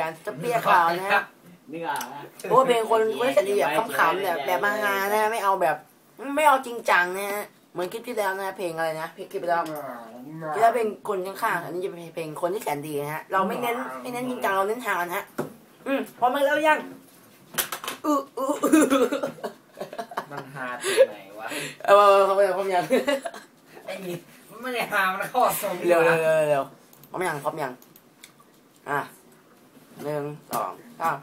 กันจะเปียข่าวนะฮะนี่อะโอ้เพลงคนคนที่จะดีแบบขำๆแบบแบบมาฮานะฮะไม่เอาแบบ ไม่เอาจริงจังนะฮะเหมือนคลิปที่แล้วนะเพลงอะไรนะเพลงคลิปที่แล้วที่แล้วเพลงคนข้างๆอันนี้จะเป็นเพลงคนที่แสนดีนะฮะเราไม่เน้นไม่เน้นจริงจังเราเน้นฮานะฮะอืมพร้อมกันแล้วยังอืออืออือมันหาตรงไหนวะเอาเอาเอาพร้อมยังพร้อมยังไอ้นี่มันไม่ได้หามันเข้อทรงเร็วเร็วเร็วเร็วพร้อมยังพร้อมยังอะ หนึ่งสองสาม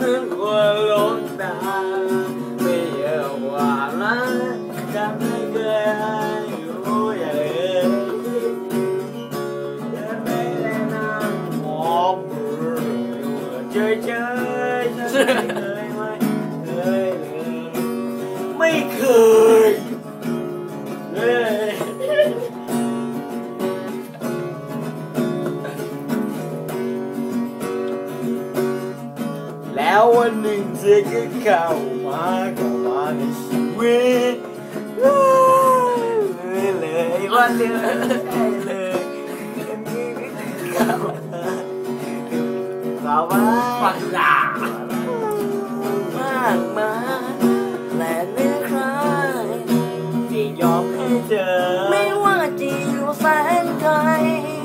นึกว่ แล้ววันหนึ่งเธอก็เข้ามาเข้ามาในชีวิตเลยเลยวันเลยเลยเข้ามาเข้ามาฟังด่ามากมายและเนื้อใครที่ยอมให้เธอ ไม่ว่าจะอยู่แสนไกล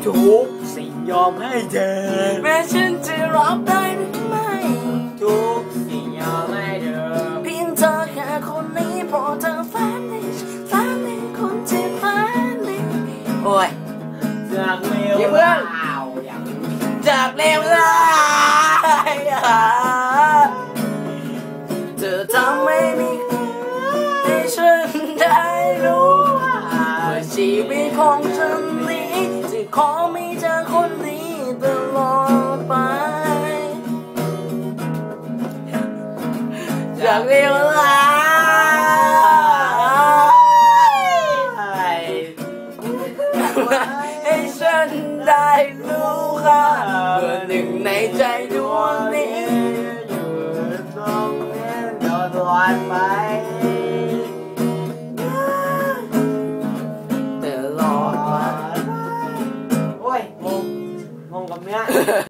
ทุกสิ่งยอมให้เธอแม้ฉันจะรับได้ จากเร็วอย่าเพิ่งอ้วอยางจากเลวร้ายเธอทำให้มีให้ฉันได้รู้ว่าชีวิตของฉันนี้จะขอมีเธอคนนี้ตลอดไป จากเลวร้าย ให้ฉันได้รู้ค่ะเมื่อหนึ่งในใจดวงนี้ อยู่ตรงนี้ตลอดไปตลอดไปโอ้ยงงงงกับเนี้ย